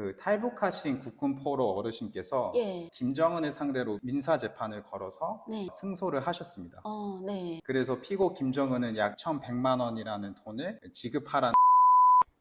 그 탈북하신 국군 포로 어르신께서 예. 김정은을 상대로 민사 재판을 걸어서 네. 승소를 하셨습니다. 어, 네. 그래서 피고 김정은은 약 1,100만 원이라는 돈을 지급하라는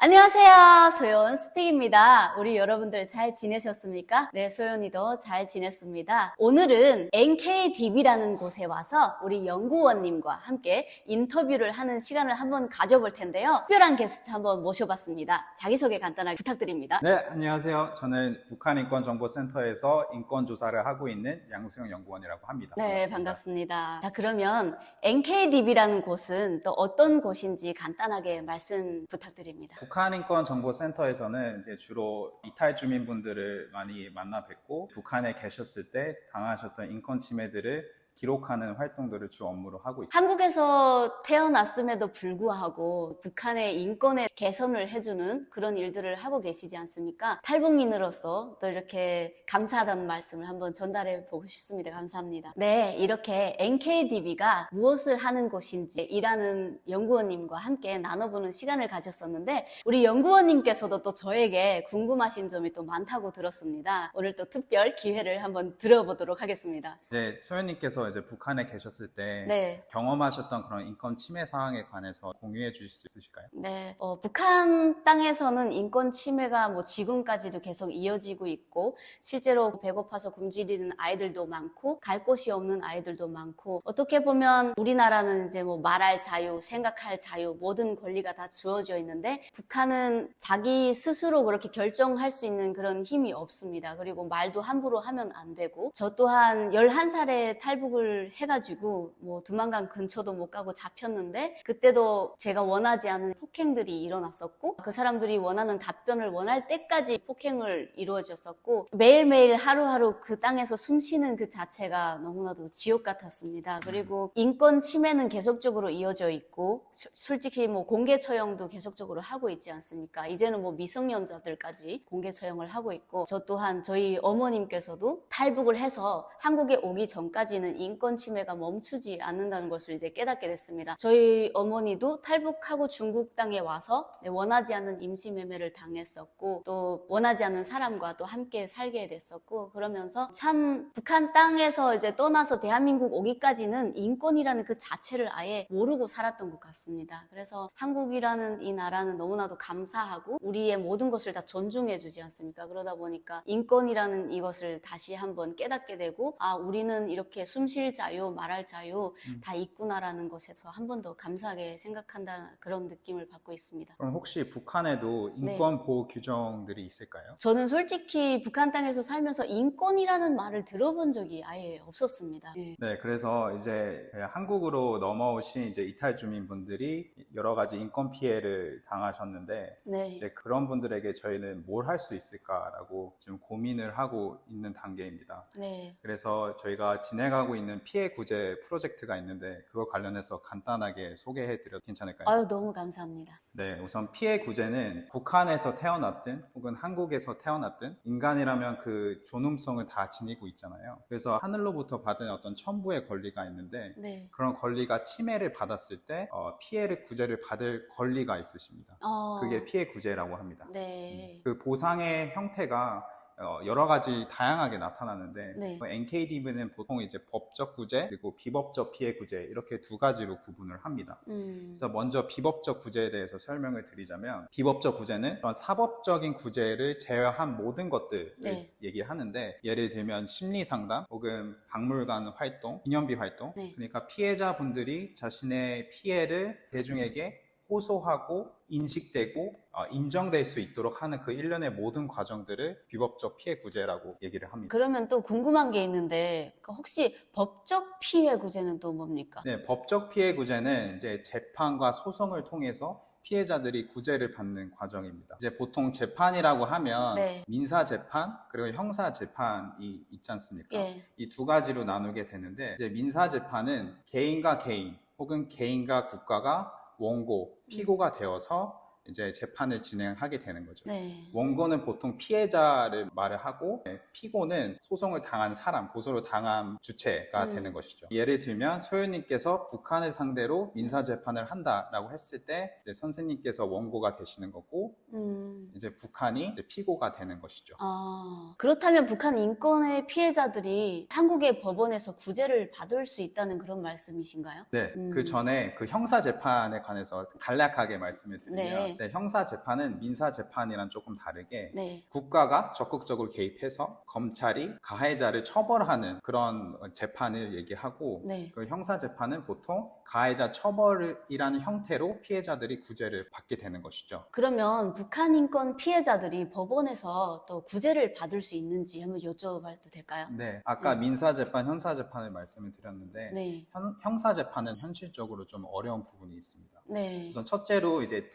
안녕하세요. 소연 스픽입니다. 우리 여러분들 잘 지내셨습니까? 네, 소연이도 잘 지냈습니다. 오늘은 NKDB라는 곳에 와서 우리 연구원님과 함께 인터뷰를 하는 시간을 한번 가져볼 텐데요. 특별한 게스트 한번 모셔봤습니다. 자기소개 간단하게 부탁드립니다. 네, 안녕하세요. 저는 북한인권정보센터에서 인권조사를 하고 있는 양수영 연구원이라고 합니다. 네, 반갑습니다. 자, 그러면 NKDB라는 곳은 또 어떤 곳인지 간단하게 말씀 부탁드립니다. 북한인권정보센터에서는 이제 주로 이탈 주민분들을 많이 만나 뵙고 북한에 계셨을 때 당하셨던 인권 침해들을 기록하는 활동들을 주 업무로 하고 있습니다. 한국에서 태어났음에도 불구하고 북한의 인권의 개선을 해주는 그런 일들을 하고 계시지 않습니까? 탈북민으로서 또 이렇게 감사하다는 말씀을 한번 전달해 보고 싶습니다. 감사합니다. 네, 이렇게 NKDB가 무엇을 하는 곳인지 일하는 연구원님과 함께 나눠보는 시간을 가졌었는데 우리 연구원님께서도 또 저에게 궁금하신 점이 또 많다고 들었습니다. 오늘 또 특별 기회를 한번 들어보도록 하겠습니다. 이제 소연님께서 이제 북한에 계셨을 때 네. 경험하셨던 그런 인권 침해 사항에 관해서 공유해 주실 수 있으실까요? 네, 어, 북한 땅에서는 인권 침해가 뭐 지금까지도 계속 이어지고 있고 실제로 배고파서 굶주리는 아이들도 많고 갈 곳이 없는 아이들도 많고 어떻게 보면 우리나라는 이제 뭐 말할 자유, 생각할 자유 모든 권리가 다 주어져 있는데 북한은 자기 스스로 그렇게 결정할 수 있는 그런 힘이 없습니다. 그리고 말도 함부로 하면 안 되고 저 또한 11살에 탈북을 해가지고 뭐 두만강 근처도 못 가고 잡혔는데 그때도 제가 원하지 않은 폭행들이 일어났었고 그 사람들이 원하는 답변을 원할 때까지 폭행을 이루어졌었고 매일매일 하루하루 그 땅에서 숨 쉬는 그 자체가 너무나도 지옥 같았습니다. 그리고 인권 침해는 계속적으로 이어져 있고 수- 솔직히 뭐 공개 처형도 계속적으로 하고 있지 않습니까? 이제는 뭐 미성년자들까지 공개 처형을 하고 있고 저 또한 저희 어머님께서도 탈북을 해서 한국에 오기 전까지는 인권 침해가 멈추지 않는다는 것을 이제 깨닫게 됐습니다. 저희 어머니도 탈북하고 중국 땅에 와서 네, 원하지 않는 임시매매를 당했었고 또 원하지 않는 사람과 또 함께 살게 됐었고 그러면서 참 북한 땅에서 이제 떠나서 대한민국 오기까지는 인권이라는 그 자체를 아예 모르고 살았던 것 같습니다. 그래서 한국이라는 이 나라는 너무나도 감사하고 우리의 모든 것을 다 존중해 주지 않습니까? 그러다 보니까 인권이라는 이것을 다시 한번 깨닫게 되고 아 우리는 이렇게 숨쉴 자유, 말할 자유 다 있구나라는 것에서 한 번 더 감사하게 생각한다 그런 느낌을 받고 있습니다. 그럼 혹시 북한에도 네. 인권 보호 규정들이 있을까요? 저는 솔직히 북한 땅에서 살면서 인권이라는 말을 들어본 적이 아예 없었습니다. 예. 네, 그래서 이제 한국으로 넘어오신 이제 이탈 주민분들이 여러 가지 인권 피해를 당하셨는데 네. 이제 그런 분들에게 저희는 뭘 할 수 있을까라고 지금 고민을 하고 있는 단계입니다. 네. 그래서 저희가 진행하고 있는 피해 구제 프로젝트가 있는데 그거 관련해서 간단하게 소개해 드려도 괜찮을까요? 아유 너무 감사합니다. 네, 우선 피해 구제는 북한에서 태어났든 혹은 한국에서 태어났든 인간이라면 그 존엄성을 다 지니고 있잖아요. 그래서 하늘로부터 받은 어떤 첨부의 권리가 있는데 네. 그런 권리가 침해를 받았을 때 어, 피해를 구제를 받을 권리가 있으십니다. 어, 그게 피해 구제라고 합니다. 네. 그 보상의 형태가 어, 여러 가지 다양하게 나타나는데 네. NKDB는 보통 이제 법적 구제 그리고 비법적 피해 구제 이렇게 두 가지로 구분을 합니다. 음. 그래서 먼저 비법적 구제에 대해서 설명을 드리자면 비법적 구제는 그런 사법적인 구제를 제외한 모든 것들을 네. 얘기하는데 예를 들면 심리 상담 혹은 박물관 활동, 기념비 활동 네. 그러니까 피해자분들이 자신의 피해를 대중에게 호소하고 인식되고 어, 인정될 수 있도록 하는 그 일련의 모든 과정들을 비법적 피해 구제라고 얘기를 합니다. 그러면 또 궁금한 게 있는데 그 혹시 법적 피해 구제는 또 뭡니까? 네, 법적 피해 구제는 이제 재판과 소송을 통해서 피해자들이 구제를 받는 과정입니다. 이제 보통 재판이라고 하면 네. 민사 재판 그리고 형사 재판이 있지 않습니까? 예. 이두 가지로 나누게 되는데 이제 민사 재판은 개인과 개인 혹은 개인과 국가가 원고, 피고가 되어서 이제 재판을 진행하게 되는 거죠. 네. 원고는 보통 피해자를 말을 하고 네, 피고는 소송을 당한 사람, 고소를 당한 주체가 음. 되는 것이죠. 예를 들면 소연님께서 북한을 상대로 민사 재판을 한다라고 했을 때 선생님께서 원고가 되시는 거고 음. 이제 북한이 이제 피고가 되는 것이죠. 아, 그렇다면 북한 인권의 피해자들이 한국의 법원에서 구제를 받을 수 있다는 그런 말씀이신가요? 네, 음. 그 전에 그 형사 재판에 관해서 간략하게 말씀을 드리면 네. 네, 형사 재판은 민사 재판이랑 조금 다르게 네. 국가가 적극적으로 개입해서 검찰이 가해자를 처벌하는 그런 재판을 얘기하고 네. 그 형사 재판은 보통 가해자 처벌이라는 형태로 피해자들이 구제를 받게 되는 것이죠. 그러면 북한 인권 피해자들이 법원에서 또 구제를 받을 수 있는지 한번 여쭤봐도 될까요? 네, 아까 네. 민사 재판, 형사 재판을 말씀을 드렸는데 네. 현- 형사 재판은 현실적으로 좀 어려운 부분이 있습니다. 네. 우선 첫째로 이제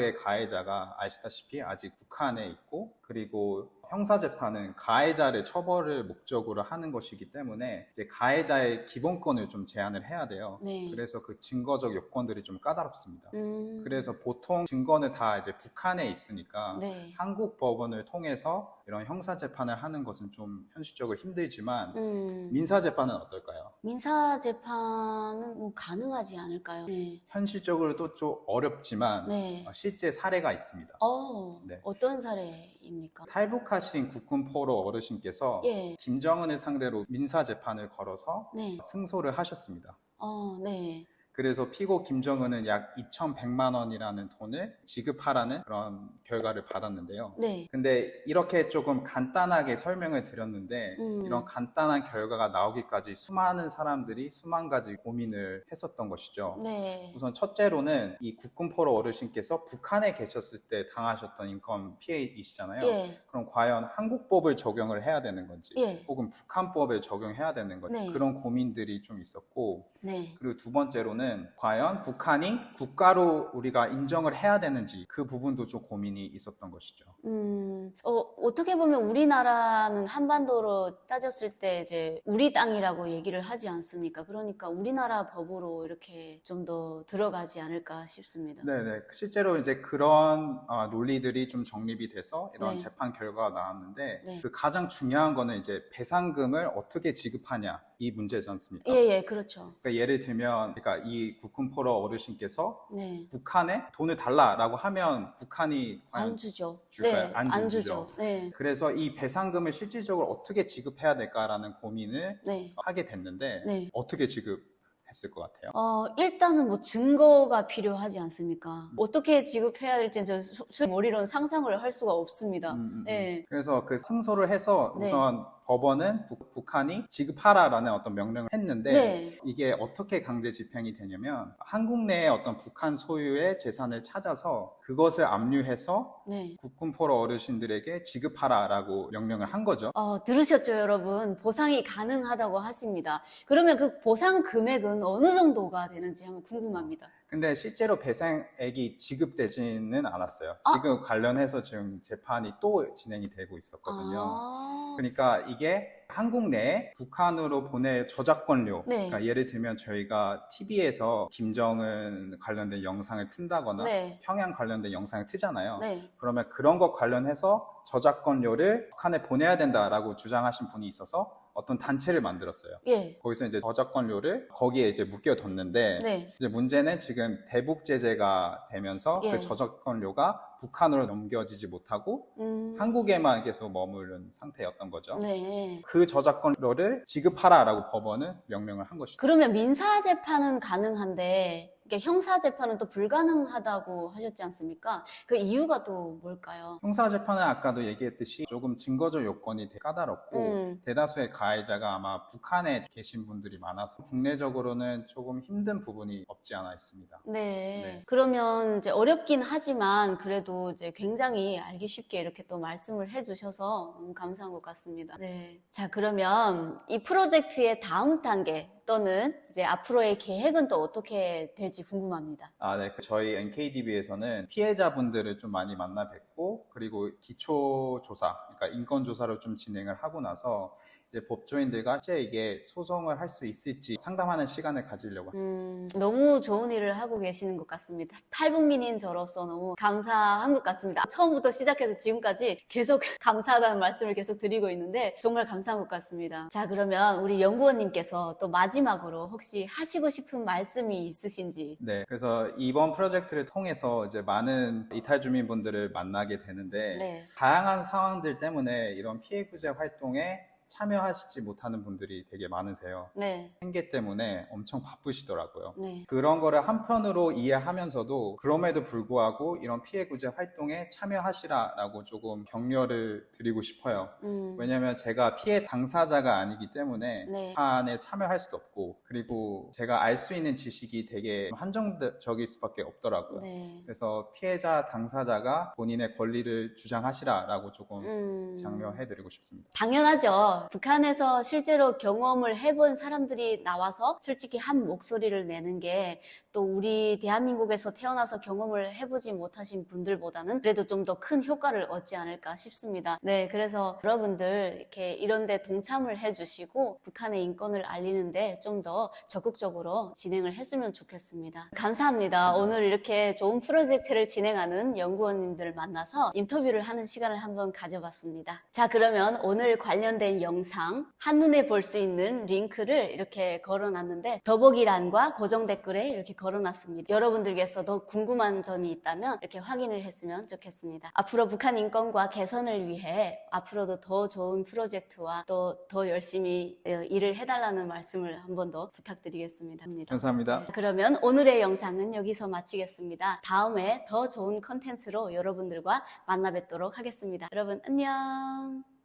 대다수의 가해자가 아시다시피 아직 북한에 있고 그리고 형사 재판은 가해자를 처벌을 목적으로 하는 것이기 때문에 이제 가해자의 기본권을 좀 제한을 해야 돼요. 네. 그래서 그 증거적 요건들이 좀 까다롭습니다. 음. 그래서 보통 증거는 다 이제 북한에 있으니까 네. 한국 법원을 통해서 이런 형사 재판을 하는 것은 좀 현실적으로 힘들지만 음. 민사 재판은 어떨까요? 민사 재판은 뭐 가능하지 않을까요? 네. 현실적으로도 좀 어렵지만 네. 어, 실제 사례가 있습니다. 어, 네. 어떤 사례입니까? 탈북하신 국군 포로 어르신께서 예. 김정은을 상대로 민사 재판을 걸어서 네. 승소를 하셨습니다. 어, 네. 그래서 피고 김정은은 약 2,100만 원이라는 돈을 지급하라는 그런 결과를 받았는데요. 네. 근데 이렇게 조금 간단하게 설명을 드렸는데 음. 이런 간단한 결과가 나오기까지 수많은 사람들이 수만 가지 고민을 했었던 것이죠. 네. 우선 첫째로는 이 국군포로 어르신께서 북한에 계셨을 때 당하셨던 인권 피해이시잖아요. 예. 그럼 과연 한국법을 적용을 해야 되는 건지 예. 혹은 북한법을 적용해야 되는 건지 네. 그런 고민들이 좀 있었고 네. 그리고 두 번째로는 과연 북한이 국가로 우리가 인정을 해야 되는지 그 부분도 좀 고민이 있었던 것이죠. 음, 어, 어떻게 보면 우리나라는 한반도로 따졌을 때 이제 우리 땅이라고 얘기를 하지 않습니까? 그러니까 우리나라 법으로 이렇게 좀 더 들어가지 않을까 싶습니다. 네네. 실제로 이제 그런 어, 논리들이 좀 정립이 돼서 이런 네. 재판 결과가 나왔는데 네. 그 가장 중요한 거는 이제 배상금을 어떻게 지급하냐 이 문제지 않습니까? 예, 예, 그렇죠. 그러니까 예를 들면 그러니까 이 국군포로 어르신께서 네. 북한에 돈을 달라라고 하면 북한이 과연 안 주죠. 줄까요? 네, 안안 주죠. 네. 그래서 이 배상금을 실질적으로 어떻게 지급해야 될까라는 고민을 네. 하게 됐는데 네. 어떻게 지급했을 것 같아요? 어, 일단은 뭐 증거가 필요하지 않습니까? 어떻게 지급해야 될지 저 소- 소- 머리로는 상상을 할 수가 없습니다. 음, 음, 음. 네. 그래서 그 승소를 해서 네. 우선 법원은 북, 북한이 지급하라라는 어떤 명령을 했는데 네. 이게 어떻게 강제 집행이 되냐면 한국 내에 어떤 북한 소유의 재산을 찾아서 그것을 압류해서 네. 국군포로 어르신들에게 지급하라라고 명령을 한 거죠. 어, 들으셨죠, 여러분? 보상이 가능하다고 하십니다. 그러면 그 보상 금액은 어느 정도가 되는지 한번 궁금합니다. 근데 실제로 배상액이 지급되지는 않았어요. 아. 지금 관련해서 지금 재판이 또 진행이 되고 있었거든요. 아, 그러니까 이게 한국 내에 북한으로 보낼 저작권료. 네. 그러니까 예를 들면 저희가 TV에서 김정은 관련된 영상을 튼다거나 네. 평양 관련된 영상을 트잖아요. 네. 그러면 그런 것 관련해서 저작권료를 북한에 보내야 된다라고 주장하신 분이 있어서 어떤 단체를 만들었어요. 예. 거기서 이제 저작권료를 거기에 이제 묶여뒀는데 네. 이제 문제는 지금 대북 제재가 되면서 예. 그 저작권료가 북한으로 넘겨지지 못하고 음. 한국에만 계속 머무른 상태였던 거죠. 네. 그 저작권료를 지급하라라고 법원은 명령을 한 것이죠. 그러면 민사 재판은 가능한데 이게 형사 재판은 또 불가능하다고 하셨지 않습니까? 그 이유가 또 뭘까요? 형사 재판은 아까도 얘기했듯이 조금 증거적 요건이 까다롭고 음. 대다수의 가해자가 아마 북한에 계신 분들이 많아서 국내적으로는 조금 힘든 부분이 없지 않아 있습니다. 네. 네. 그러면 이제 어렵긴 하지만 그래도 이제 굉장히 알기 쉽게 이렇게 또 말씀을 해주셔서 너무 감사한 것 같습니다. 네. 자, 그러면 이 프로젝트의 다음 단계 또는 이제 앞으로의 계획은 또 어떻게 될지 궁금합니다. 아, 네. 그 저희 NKDB에서는 피해자분들을 좀 많이 만나 뵙고 그리고 기초 조사, 그러니까 인권 조사를 좀 진행을 하고 나서 이제 법조인들과 실제 이게 소송을 할 수 있을지 상담하는 시간을 가지려고 음, 너무 좋은 일을 하고 계시는 것 같습니다. 탈북민인 저로서 너무 감사한 것 같습니다. 처음부터 시작해서 지금까지 계속 감사하다는 말씀을 계속 드리고 있는데 정말 감사한 것 같습니다. 자, 그러면 우리 연구원님께서 또 마지막으로 혹시 하시고 싶은 말씀이 있으신지 네, 그래서 이번 프로젝트를 통해서 이제 많은 이탈 주민분들을 만나게 되는데 네. 다양한 상황들 때문에 이런 피해 구제 활동에 참여하시지 못하는 분들이 되게 많으세요. 네, 생계 때문에 엄청 바쁘시더라고요. 네, 그런 거를 한편으로 이해하면서도 그럼에도 불구하고 이런 피해 구제 활동에 참여하시라라고 조금 격려를 드리고 싶어요. 음, 왜냐면 제가 피해 당사자가 아니기 때문에 네. 판에 참여할 수도 없고 그리고 제가 알 수 있는 지식이 되게 한정적일 수밖에 없더라고요. 네. 그래서 피해자 당사자가 본인의 권리를 주장하시라라고 조금 음. 장려해드리고 싶습니다. 당연하죠. 북한에서 실제로 경험을 해본 사람들이 나와서 솔직히 한 목소리를 내는 게 또 우리 대한민국에서 태어나서 경험을 해보지 못하신 분들보다는 그래도 좀 더 큰 효과를 얻지 않을까 싶습니다. 네, 그래서 여러분들 이렇게 이런데 동참을 해주시고 북한의 인권을 알리는데 좀 더 적극적으로 진행을 했으면 좋겠습니다. 감사합니다. 오늘 이렇게 좋은 프로젝트를 진행하는 연구원님들을 만나서 인터뷰를 하는 시간을 한번 가져봤습니다. 자, 그러면 오늘 관련된 영상 한눈에 볼 수 있는 링크를 이렇게 걸어놨는데 더보기란과 고정 댓글에 이렇게 걸어놨습니다. 여러분들께서도 궁금한 점이 있다면 이렇게 확인을 했으면 좋겠습니다. 앞으로 북한 인권과 개선을 위해 앞으로도 더 좋은 프로젝트와 또 더 열심히 어, 일을 해달라는 말씀을 한 번 더 부탁드리겠습니다. 감사합니다. 네, 그러면 오늘의 영상은 여기서 마치겠습니다. 다음에 더 좋은 컨텐츠로 여러분들과 만나 뵙도록 하겠습니다. 여러분 안녕.